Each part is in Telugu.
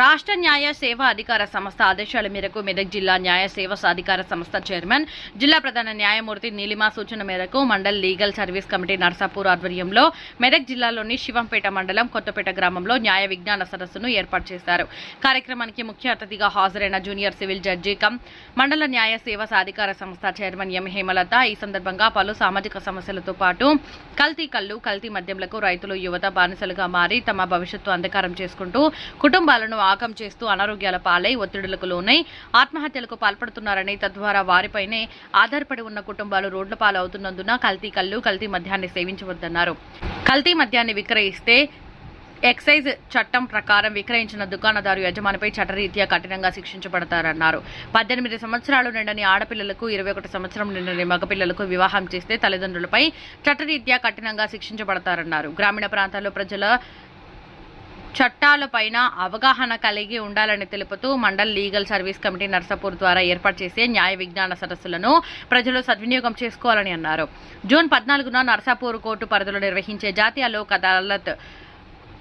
రాష్ట్ర న్యాయ సేవా అధికార సంస్థ ఆదేశాల మేరకు మెదక్ జిల్లా న్యాయ సేవ సాధికార సంస్థ చైర్మన్ జిల్లా ప్రధాన న్యాయమూర్తి నీలిమా సూచన మేరకు Mandal legal service committee Narsapur ఆధ్వర్యంలో మెదక్ జిల్లాలోని శివంపేట మండలం కొత్తపేట గ్రామంలో న్యాయ విజ్ఞాన సదస్సును ఏర్పాటు చేశారు. కార్యక్రమానికి ముఖ్య అతిథిగా హాజరైన జూనియర్ సివిల్ జడ్జి కమ్ మండల న్యాయ సేవ సాధికార సంస్థ చైర్మన్ ఎం. హేమలత. ఈ సందర్భంగా పలు సామాజిక సమస్యలతో పాటు కల్తీ కళ్ళు కల్తీ మద్యంలకు రైతులు యువత బానిసలుగా మారి తమ భవిష్యత్తు అంధకారం చేసుకుంటూ కుటుంబాలను ఆగం చేస్తూ అనారోగ్యాల పాలై ఒత్తిడులకు లోనై ఆత్మహత్యలకు పాల్పడుతున్నారని తద్వారా వారిపైనే ఆధారపడి ఉన్న కుటుంబాలు రోడ్ల పాలవుతున్నందున కల్తీ కళ్ళు కల్తీ మద్యాన్ని సేవించవద్దన్నారు. కల్తీ మద్యాన్ని విక్రయిస్తే ఎక్సైజ్ చట్టం ప్రకారం విక్రయించిన దుకాణదారు యజమానిపై చట్టరీత్యా కఠినంగా శిక్షించబడతారన్నారు. పద్దెనిమిది సంవత్సరాలు నిండని ఆడపిల్లలకు ఇరవై ఒకటి సంవత్సరం నిండని మగపిల్లలకు వివాహం చేస్తే తల్లిదండ్రులపై చట్టరీత్యా కఠినంగా శిక్షించబడతారన్నారు. గ్రామీణ ప్రాంతాల్లో ప్రజల చట్టాలపైన అవగాహన కలిగి ఉండాలని తెలుపుతూ Mandal legal service committee Narsapur ద్వారా ఏర్పాటు చేసే న్యాయ విజ్ఞాన సదస్సులను ప్రజలు సద్వినియోగం చేసుకోవాలని అన్నారు. జూన్ పద్నాలుగున నర్సాపూర్ కోర్టు పరిధిలో నిర్వహించే జాతీయ లోక్ అదాలత్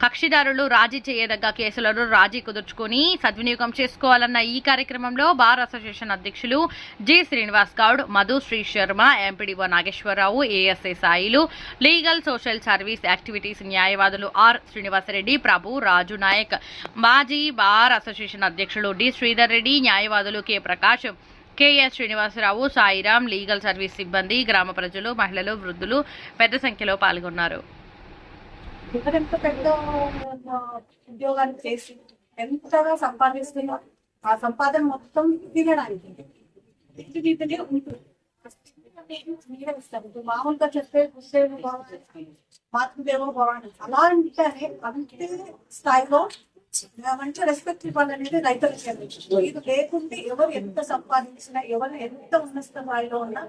కక్షిదారులు రాజీ చేయదగ్గ కేసులను రాజీ కుదుర్చుకొని సద్వినియోగం చేసుకోవాలన్న ఈ కార్యక్రమంలో బార్ అసోసియేషన్ అధ్యక్షులు G Srinivas Goud Madhu Sri Sharma MPDO Nageswararao ASI Sailu legal social service activities న్యాయవాదులు ఆర్ శ్రీనివాసరెడ్డి ప్రభు రాజు నాయక్ మాజీ బార్ అసోసియేషన్ అధ్యక్షులు డి శ్రీధర్ రెడ్డి న్యాయవాదులు K Prakash KS Srinivasarao Sairam legal service సిబ్బంది గ్రామ ప్రజలు మహిళలు వృద్ధులు పెద్ద సంఖ్యలో పాల్గొన్నారు. ఎంత పెద్ద ఉద్యోగాన్ని చేసి ఎంతగా సంపాదిస్తున్నా ఆ సంపాదన మొత్తం తినడానికి. ఉంటుంది. మామూలుగా చెప్పే గురుదేవులు భవాని మాతృదేవో భవాని. అలా అంటే అంతే స్థాయిలో మంచి రెస్పెక్ట్ ఇవ్వాలనేది రైతుల ఇది లేకుంటే ఎవరు ఎంత సంపాదించినా ఎవరు ఎంత ఉన్నత స్థాయిలో ఉన్నా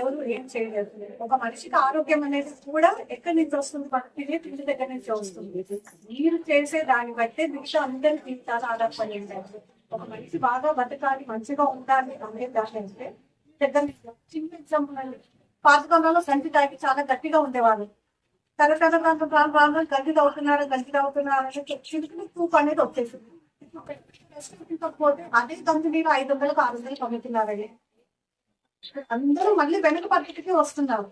ఎవరు ఏం చేయలేరు. ఒక మనిషికి ఆరోగ్యం అనేది కూడా ఎక్కడి నుంచి వస్తుంది? మన తినే తిండి దగ్గర నుంచి వస్తుంది. మీరు చేసే దాన్ని బట్టే మిగతా అందరి జీవితాలు ఆధారపడి ఉంటాయి ఒక మనిషి బాగా బతకాలి మంచిగా ఉండాలి అనే దాని అంటే దగ్గర నుంచి చిన్న ఎగ్జాంపుల్ అండి. పాతకాలంలో సంచి తాగి చాలా గట్టిగా ఉండేవాళ్ళు. తరతర బాగా బాగా గంజి తవ్వుతున్నారు గంజి తవ్వుతున్నారు అని చెప్పి తూపు అనేది వచ్చేసింది పోతే అదే గంజి నీరు ఐదు వందలకు ఆరు వందలు అమ్ముతున్నారండి అందరూ మళ్ళీ వెనక పద్ధతికి వస్తున్నారు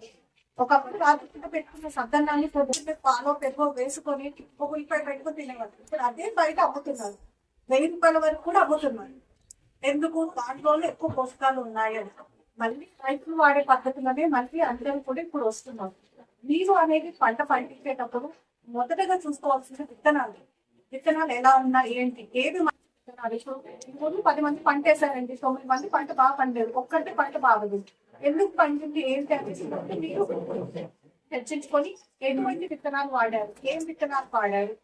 ఒకప్పుడు రాత్రి పెట్టుకున్న సద్దన్నాన్ని పాలో పెరుగో వేసుకొని ఒక ఉల్లిపాయ పెట్టుకొని తినేవారు ఇప్పుడు అదే బయట అమ్ముతున్నారు వెయ్యి రూపాయల వరకు కూడా అమ్ముతున్నారు ఎందుకు దాంట్లోనే ఎక్కువ పోషకాలు ఉన్నాయి మళ్ళీ రైతులు వాడే పద్ధతులనే మళ్ళీ అందరూ కూడా ఇప్పుడు వస్తున్నారు నీరు అనేది పంట పండించేటప్పుడు మొదటగా చూసుకోవాల్సిన విత్తనాలు. విత్తనాలు ఎలా ఉన్నా ఏంటి ఏవి మంచి విత్తనాలు? ఇప్పుడు పది మంది పంట వేసారండి తొమ్మిది మంది పంట బాగా పండలేదు ఒక్కటే పంట బాగలేదు ఎందుకు పండింది ఏంటి అనేసి మీరు చర్చించుకొని ఎటువంటి విత్తనాలు వాడారు? ఏం విత్తనాలు వాడారు?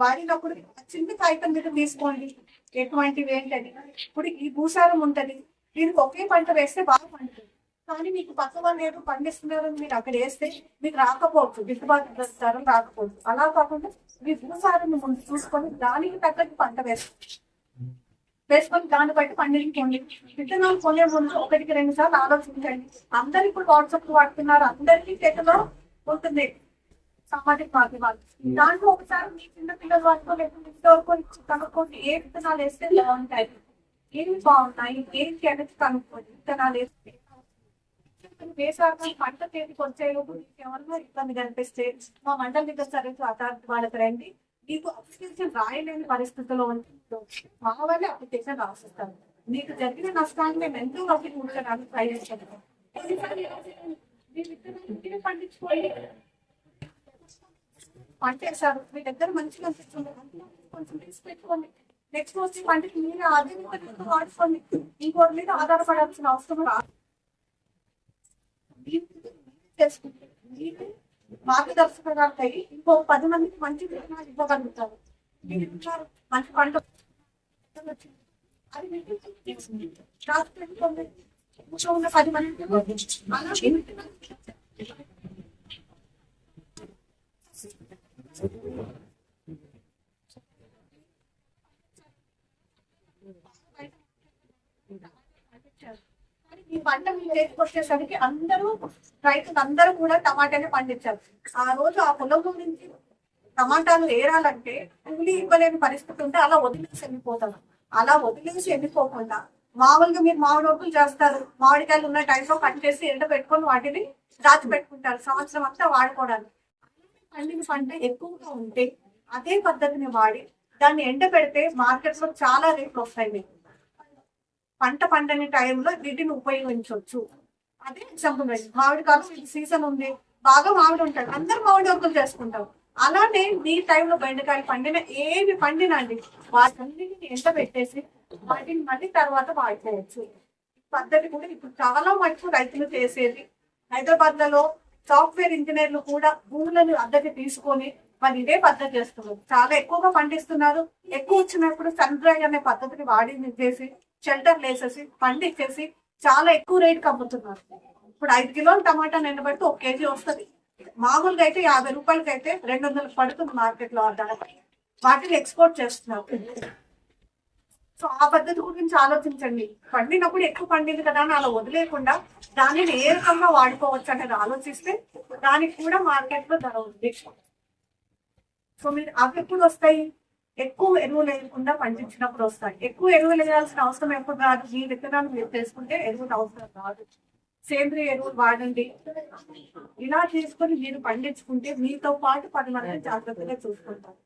వాడినప్పుడు చిన్న కాగితం మీద తీసుకోండి. ఎటువంటివి ఏంటని ఇప్పుడు ఈ భూసారం ఉంటది. దీనికి ఒకే పంట వేస్తే బాగా పండుతుంది. కానీ మీకు పక్క వాళ్ళు ఏదో పండిస్తున్నారు అని మీరు అక్కడ వేస్తే మీకు రాకపోవచ్చు గిట్టుబాటు ధరం రాకపోవచ్చు. అలా కాకుండా మీ భూసారాన్ని ముందు చూసుకొని దానికి తగ్గట్టు పంట వేసుకోండి. వేసుకొని దాన్ని బట్టి పండించుకోండి. విత్తనాలు కొనే ముందు ఒకటికి రెండు సార్లు ఆలోచించండి. అందరు ఇప్పుడు వాట్సాప్ వాడుతున్నారు. అందరికీ తెగలో ఉంటుంది. సామాజిక మాధ్యమాలు. దాంట్లో ఒకసారి మీ చిన్న పిల్లలు అనుకో లేకపోతే ఇంతవరకు కనుక్కోండి. ఏ విత్తనాలు వేస్తే బాగుంటాయి ఏవి బాగున్నాయి? ఏంటి అనేది కనుక్కోండి? విత్తనాలు వేస్తే వేసాక పంట తేదీ వచ్చేలోపు మీకు ఎవరినో ఇబ్బంది కనిపిస్తే మా మండలి దగ్గర సర్వీస్ అథారిటీ వాళ్ళకి రండి మీకు అప్లికేషన్ రాయలేని పరిస్థితిలో ఉంటుంది మా వాళ్ళే అప్లికేషన్ రాసిస్తాను మీకు జరిగిన నష్టాన్ని మేము ఎంతో వరకు కూర్చోడానికి ట్రై చేస్తాము మీ పండించుకోండి. పంట వేసారు మీ దగ్గర మంచిగా అనిపిస్తుంది. కొంచెం తీసి పెట్టుకోండి. నెక్స్ట్ వచ్చి పంటకి మీరు అదే వాడుకోండి. ఇంకోటి మీద ఆధారపడాల్సిన అవసరం రాదు. మీరు చేసుకుంటే మీరు మార్గదర్శకరాలు అయ్యి ఇంకో పది మందికి మంచి విత్తనాలు ఇవ్వగలుగుతారు మీరు ఇంకా మంచి పంట వచ్చింది. అది మీరు తీసుకుని రాసి పెట్టుకోండి ఇంట్లో ఉన్న పది మంది అలా మీ విత్తనాలు కానీ ఈ పంట మీ చేతికి వచ్చేసరికి అందరూ రైతులు అందరూ కూడా టమాటానే పండించారు. ఆ రోజు ఆ పొలం నుంచి టమాటాలు ఏరాలంటే కూలీ ఇవ్వలేని పరిస్థితి ఉంటే అలా వదిలేసి వెళ్ళిపోతారు. అలా వదిలేసి వెళ్ళిపోకుండా మామూలుగా మీరు మామిడి వరకులు చేస్తారు. మామిడికాయలు ఉన్న టైంలో కట్ చేసి ఎండ పెట్టుకొని వాటిని దాచి పెట్టుకుంటారు. సంవత్సరం అంతా వాడుకోవడానికి. పండిన పంట ఎక్కువగా ఉంటే అదే పద్ధతిని వాడి దాన్ని ఎండ పెడితే మార్కెట్స్లో చాలా రేట్లు వస్తాయి మీకు. పంట పండని టైంలో వీటిని ఉపయోగించవచ్చు అదే ఎగ్జాంపుల్ మామిడి కాలం సీజన్ ఉంది. బాగా మామిడి ఉంటాడు అందరు మామిడి వరకులు చేసుకుంటాం అలానే మీ టైంలో బెండకాయలు పండిన ఏవి పండినండి వాటన్నిటిని ఎంత పెట్టేసి వాటిని మళ్ళీ తర్వాత వాడుకోవచ్చు. ఈ పద్ధతి కూడా ఇప్పుడు చాలా మటుకు రైతులు చేసేది. హైదరాబాద్లలో సాఫ్ట్వేర్ ఇంజనీర్లు కూడా భూములను అద్దెకి తీసుకొని వాళ్ళు ఇదే పద్ధతి చేస్తున్నారు. చాలా ఎక్కువగా పండిస్తున్నారు. ఎక్కువ వచ్చినప్పుడు సన్ డ్రై అనే పద్ధతిని వాడి చేసి షెల్టర్ వేసేసి పండించేసి చాలా ఎక్కువ రేటుకి అమ్ముతున్నారు. ఇప్పుడు ఐదు కిలోలు టమాటా నిండబెడితే ఒక కేజీ వస్తుంది. మామూలుగా అయితే యాభై రూపాయలకి అయితే రెండు వందలు పడుతుంది మార్కెట్లో ఆ ధర. వాటిని ఎక్స్పోర్ట్ చేస్తున్నారు. సో ఆ పద్ధతి గురించి ఆలోచించండి. పండినప్పుడు ఎక్కువ పండింది కదా అని అలా వదిలేకుండా దానిని ఏ రకంగా వాడుకోవచ్చు అనేది ఆలోచిస్తే దానికి కూడా మార్కెట్లో ధర ఉంది. సో మీరు అవి ఎప్పుడు వస్తాయి? ఎక్కువ ఎరువులు లేకుండా పండించినప్పుడు వస్తాయి. ఎక్కువ ఎరువులు వేయాల్సిన అవసరం ఎప్పుడు రాదు మీ విత్తనాలు మీరు చేసుకుంటే ఎరువులు అవసరం రాదు సేంద్రియ ఎరువులు వాడండి. ఇలా చేసుకొని మీరు పండించుకుంటే మీతో పాటు పది మంది జాగ్రత్తగా చూసుకుంటారు.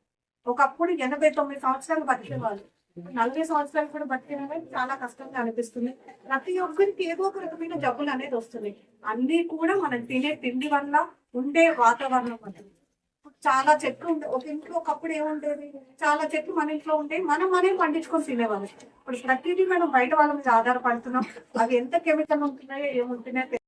ఒకప్పుడు ఎనభై తొమ్మిది సంవత్సరాలు బతికేవాళ్ళు. నలభై సంవత్సరాలు కూడా బతికేవాళ్ళు చాలా కష్టంగా అనిపిస్తుంది. ప్రతి ఒక్కరికి ఏదో ఒక రకమైన జబ్బులు అనేది వస్తుంది. అన్ని కూడా మనం తినే తిండి వల్ల ఉండే వాతావరణం వల్ల. చాలా చెట్లు ఉండే ఒక ఇంట్లో ఒకప్పుడు ఏముండేది చాలా చెట్లు మన ఇంట్లో ఉండే మనం మనం పండించుకొని తినేవాళ్ళు ఇప్పుడు ప్రతిదీ మనం బయట వాళ్ళ మీద ఆధారపడుతున్నాం అవి ఎంత కెమికల్ ఉంటున్నాయో ఏముంటున్నాయో తెలియదు.